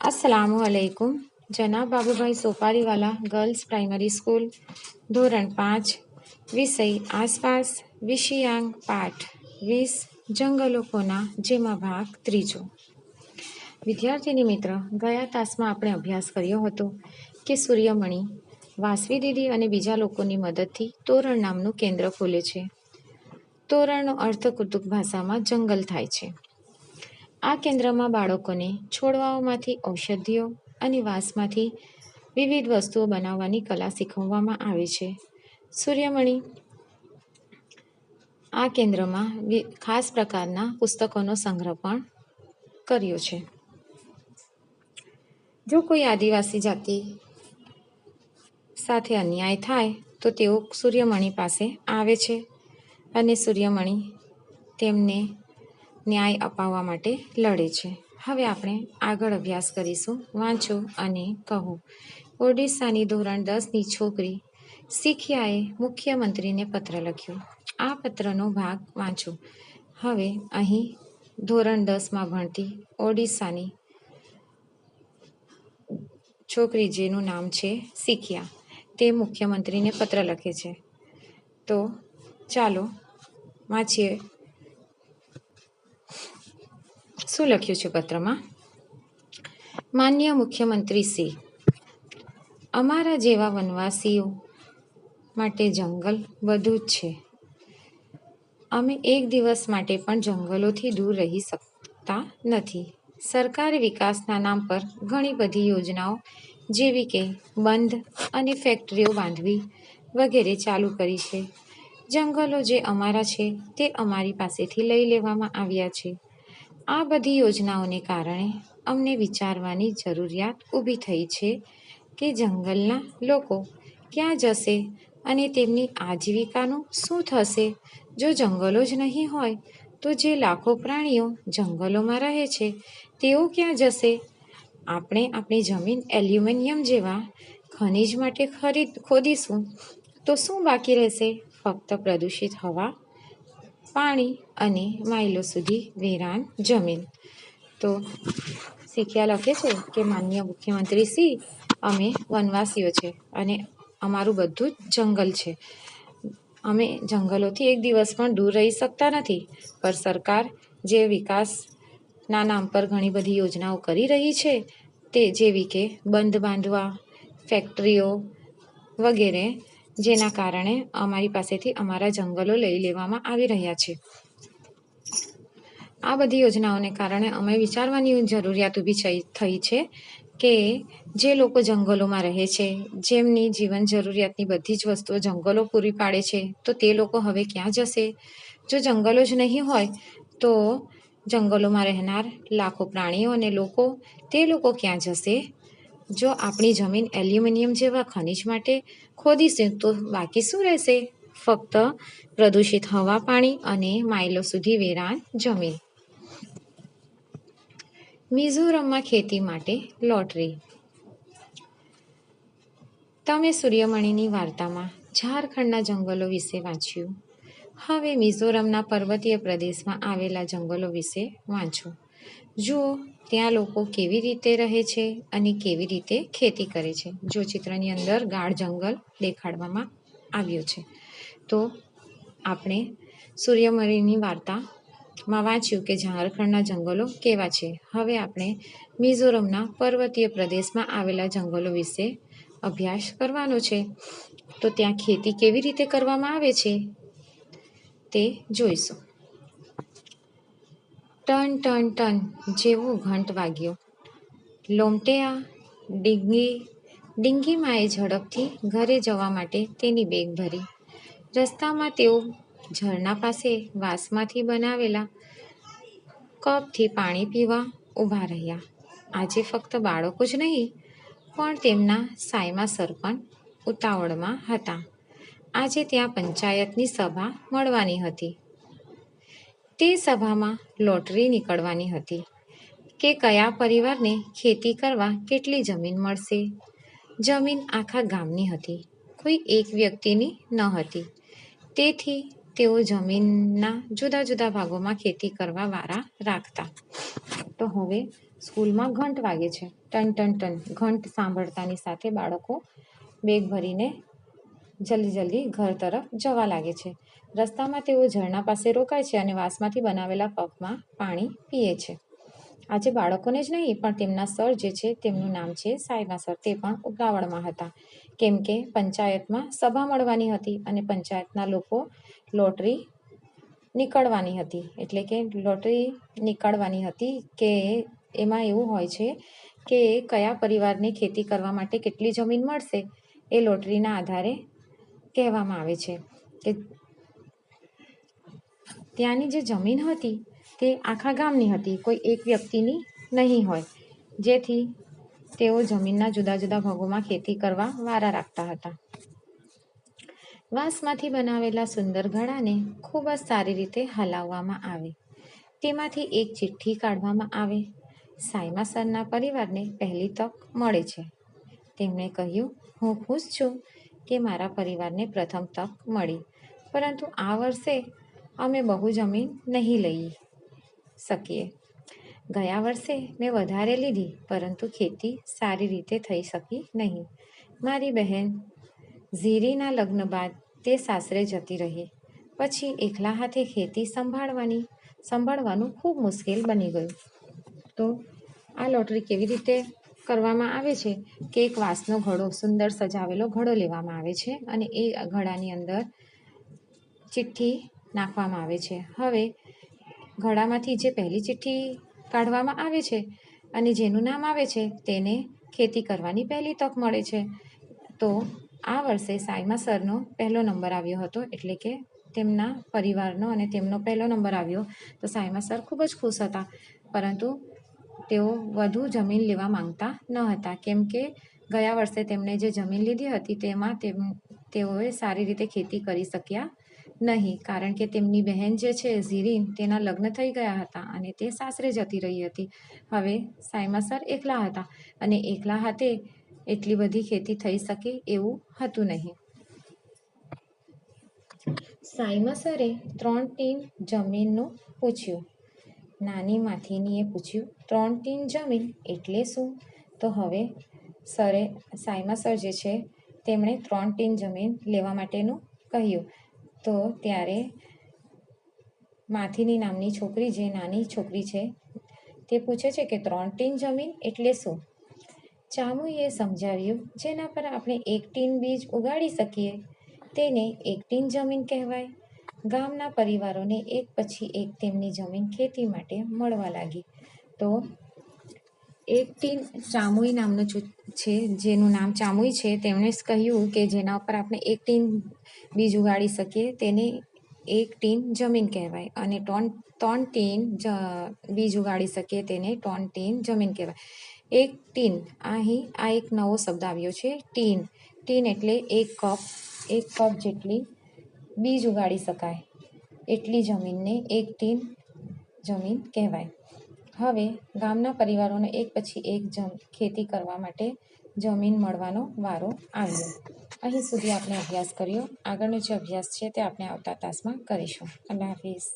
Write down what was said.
અસલામુ અલૈકુમ જનાબ Babubhai Sopariwala girls primary school ધોરણ પાંચ વિષય આસપાસ વિષયાંગ પાઠ વીસ જંગલો કોના જેમાં ભાગ ત્રીજો વિદ્યાર્થીની મિત્ર, ગયા તાસમાં આપણે અભ્યાસ કર્યો હતો કે સૂર્યમણિ, વાસવી દીદી અને બીજા લોકોની મદદથી તોરણ નામનું કેન્દ્ર ખોલે છે. તોરણનો અર્થ કુતુક ભાષામાં જંગલ થાય છે. આ કેન્દ્રમાં બાળકોને છોડવાઓમાંથી ઔષધિઓ અને વાંસમાંથી વિવિધ વસ્તુઓ બનાવવાની કલા શીખવવામાં આવે છે. સૂર્યમણિ આ કેન્દ્રમાં ખાસ પ્રકારના પુસ્તકોનો સંગ્રહ પણ કર્યો છે. જો કોઈ આદિવાસી જાતિ સાથે અન્યાય થાય, તો તેઓ સૂર્યમણિ પાસે આવે છે અને સૂર્યમણિ તેમને ન્યાય અપાવવા માટે લડે છે. હવે આપણે આગળ અભ્યાસ કરીશું. વાંચો અને કહો. ઓડિશાની ધોરણ દસની છોકરી શીખ્યાએ મુખ્યમંત્રીને પત્ર લખ્યો. આ પત્રનો ભાગ વાંચો. હવે અહીં ધોરણ દસમાં ભણતી ઓડિશાની છોકરી જેનું નામ છે શીખ્યા. તે મુખ્યમંત્રીને પત્ર લખે છે. તો ચાલો વાંચીએ. શું લખ્યું છે પત્રમાં? માન્ય મુખ્યમંત્રી શ્રી, અમારા જેવા વનવાસીઓ માટે જંગલ બધું જ છે. અમે એક દિવસ માટે પણ જંગલોથી દૂર રહી શકતા નથી. સરકારે વિકાસના નામ પર ઘણી બધી યોજનાઓ, જેવી કે બંધ અને ફેક્ટરીઓ બાંધવી વગેરે ચાલુ કરી છે. જંગલો જે અમારા છે તે અમારી પાસેથી લઈ લેવામાં આવ્યા છે. આ બધી યોજનાઓને કારણે અમને વિચારવાની જરૂરિયાત ઊભી થઈ છે કે જંગલના લોકો ક્યાં જશે અને તેમની આજીવિકાનું શું થશે. જો જંગલો જ નહીં હોય, તો જે લાખો પ્રાણીઓ જંગલોમાં રહે છે, તેઓ ક્યાં જશે? આપણે આપણી જમીન એલ્યુમિનિયમ જેવા ખનિજ માટે ખરીદ ખોદીશું તો શું બાકી રહેશે? ફક્ત પ્રદૂષિત હવા પાણી અને માઇલો સુધી વેરાન જમીન. તો શીખ્યા લખે છે કે માન્ય મુખ્યમંત્રી શ્રી, અમે વનવાસીઓ છે અને અમારું બધું જ જંગલ છે. અમે જંગલોથી એક દિવસ પણ દૂર રહી શકતા નથી, પણ સરકાર જે વિકાસના નામ પર ઘણી બધી યોજનાઓ કરી રહી છે, તે જેવી કે બંધ બાંધવા, ફેક્ટરીઓ વગેરે જેના કારણે અમારી પાસેથી અમારા જંગલો લઈ લેવામાં આવી રહ્યા છે. આ બધી યોજનાઓને કારણે અમે વિચારવાની જરૂરિયાત ઊભી થઈ- છે કે જે લોકો જંગલોમાં રહે છે, જેમની જીવન જરૂરિયાતની બધી જ વસ્તુઓ જંગલો પૂરી પાડે છે, તો તે લોકો હવે ક્યાં જશે? જો જંગલો જ નહીં હોય, તો જંગલોમાં રહેનાર લાખો પ્રાણીઓ અને લોકો, તે લોકો ક્યાં જશે? જો આપણી જમીન એલ્યુમિનિયમ જેવા ખનિજ માટે ખોદીશું તો બાકી શું રહેશે? ફક્ત પ્રદૂષિત હવા, પાણી અને માઇલો સુધી વેરાન જમીન. મિઝોરમમાં ખેતી માટે લોટરી. તમે સૂર્યમણિની વાર્તામાં ઝારખંડના જંગલો વિશે વાંચ્યું. હવે મિઝોરમના પર્વતીય પ્રદેશમાં આવેલા જંગલો વિશે વાંચો. જુઓ, ત્યાં લોકો કેવી રીતે રહે છે અને કેવી રીતે ખેતી કરે છે. જો ચિત્રની અંદર ગાઢ જંગલ દેખાડવામાં આવ્યો છે. તો આપણે સૂર્યમરીની વાર્તામાં વાંચ્યું કે ઝારખંડના જંગલો કેવા છે. હવે આપણે મિઝોરમના પર્વતીય પ્રદેશમાં આવેલા જંગલો વિશે અભ્યાસ કરવાનો છે. તો ત્યાં ખેતી કેવી રીતે કરવામાં આવે છે તે જોઈશું. ટન ટન ટન જેવો ઘંટ વાગ્યો. લોમટેયા ડીંગી, ડીંગીમાએ ઝડપથી ઘરે જવા માટે તેની બેગ ભરી. રસ્તામાં તેઓ ઝરણા પાસે વાંસમાંથી બનાવેલા કપથી પાણી પીવા ઊભા રહ્યા. આજે ફક્ત બાળકો જ નહીં, પણ તેમના સાયમા સરપંચ ઉતાવળમાં હતા. આજે ત્યાં પંચાયતની સભા મળવાની હતી. તે સભામાં લોટરી નીકળવાની હતી કે કયા પરિવારને ખેતી કરવા કેટલી જમીન મળશે. જમીન આખા ગામની હતી, કોઈ એક વ્યક્તિની ન હતી. તેથી તેઓ જમીનના જુદા જુદા ભાગોમાં ખેતી કરવા વારા રાખતા. તો હવે સ્કૂલમાં ઘંટ વાગે છે. ટન ટન ટન ઘંટ સાંભળતાની સાથે બાળકો બેગ ભરીને જલ્દી જલ્દી ઘર તરફ જવા લાગે છે. રસ્તામાં તેઓ ઝરણા પાસે રોકાય છે અને વાંસમાંથી બનાવેલા પફમાં પાણી પીએ છે. આજે બાળકોને જ નહીં, પણ તેમના સર જે છે, તેમનું નામ છે સાયબા સર. તે પણ ઉતાવળમાં હતા. કેમ કે પંચાયતમાં સભા મળવાની હતી અને પંચાયતના લોકો લોટરી નીકળવાની હતી. એટલે કે લોટરી નીકળવાની હતી કે એમાં એવું હોય છે કે કયા પરિવારને ખેતી કરવા માટે કેટલી જમીન મળશે, એ લોટરીના આધારે કહેવામાં આવે છે કે ત્યાંની જે જમીન હતી તે આખા ગામની હતી, કોઈ એક વ્યક્તિની નહીં હોય. જેથી તેઓ જમીનના જુદા જુદા ભાગોમાં ખેતી કરવા વારા રાખતા હતા. વાંસમાંથી બનાવેલા સુંદર ઘડાને ખૂબ જ સારી રીતે હલાવવામાં આવે. તેમાંથી એક ચિઠ્ઠી કાઢવામાં આવે. સાયમા સરના પરિવારને પહેલી તક મળે છે. તેમણે કહ્યું, હું ખુશ છું કે મારા પરિવારને પ્રથમ તક મળી. પરંતુ આ વર્ષે અમે બહુ જમીન નહીં લઈ શકીએ. ગયા વર્ષે મેં વધારે લીધી, પરંતુ ખેતી સારી રીતે થઈ શકી નહીં. મારી બહેન ઝીરીના લગ્ન બાદ તે સાસરે જતી રહી. પછી એકલા હાથે ખેતી સંભાળવાની, સંભાળવાનું ખૂબ મુશ્કેલ બની ગયું. તો આ લોટરી કેવી રીતે કરવામાં આવે છે કે એક વાંસનો ઘડો, સુંદર સજાવેલો ઘડો લેવામાં આવે છે અને એ ઘડાની અંદર ચિઠ્ઠી નાખવામાં આવે છે. હવે ઘડામાંથી જે પહેલી ચિઠ્ઠી કાઢવામાં આવે છે અને જેનું નામ આવે છે તેને ખેતી કરવાની પહેલી તક મળે છે. તો આ વર્ષે સાયમા સરનો પહેલો નંબર આવ્યો હતો એટલે કે તેમના પરિવારનો અને તેમનો પહેલો નંબર આવ્યો. તો સાયમા સર ખૂબ જ ખુશ હતા. પરંતુ તેઓ વધુ જમીન લેવા માંગતા ન હતા. કેમ કે ગયા વર્ષે તેમણે જે જમીન લીધી હતી તેમાં તેમ, તેઓએ સારી રીતે ખેતી કરી શક્યા નહીં. કારણ કે તેમની બહેન જે છે, ઝીરીન, તેના લગ્ન થઈ ગયા હતા અને તે સાસરે જતી રહી હતી. હવે સાયમા સર એકલા હતા અને એકલા હાથે એટલી બધી ખેતી થઈ શકે એવું હતું નહીં. સાયમા સરે ત્રણ ટીન જમીનનું પૂછ્યું. નાની માથીનીએ પૂછ્યું ત્રણ ટીન જમીન એટલે શું? તો હવે સરે સાયમા સર જે છે, તેમણે ત્રણ ટીન જમીન લેવા માટેનું કહ્યું. તો ત્યારે માથીની નામની છોકરી જે નાની છોકરી છે, તે પૂછે છે કે ત્રણ ટીન જમીન એટલે શું? ચામુએ સમજાવ્યું, જેના પર આપણે એક ટીન બીજ ઉગાડી શકીએ, તેને એક ટીન જમીન કહેવાય. ગામના પરિવારોને એક પછી એક તેમની જમીન ખેતી માટે મળવા લાગી. તો એક ટીન ચામુઈ નામનું છો- જેનું નામ ચામુઈ છે, તેમણે કહ્યું કે જેના ઉપર આપણે એક ટીન બીજ ઉગાડી શકીએ, તેને એક ટીન જમીન કહેવાય અને ટોન ત્રણ ટીન બીજ ઉગાડી શકીએ, તેને ટોન ટીન જમીન કહેવાય. એક ટીન અહીં આ એક નવો શબ્દ આવ્યો છે, ટીન. ટીન એટલે એક કપ એક કપ જેટલી બીજ ઉગાડી શકાય, એટલી જમીનને એક ટીન જમીન કહેવાય. હવે ગામના પરિવારોને એક પછી એક જમ, ખેતી કરવા માટે જમીન મળવાનો વારો આવ્યો. અહીં સુધી આપણે અભ્યાસ કર્યો. આગળનો જે અભ્યાસ છે તે આપણે આવતા તાસમાં કરીશું. અલ્લાહ હાફિઝ.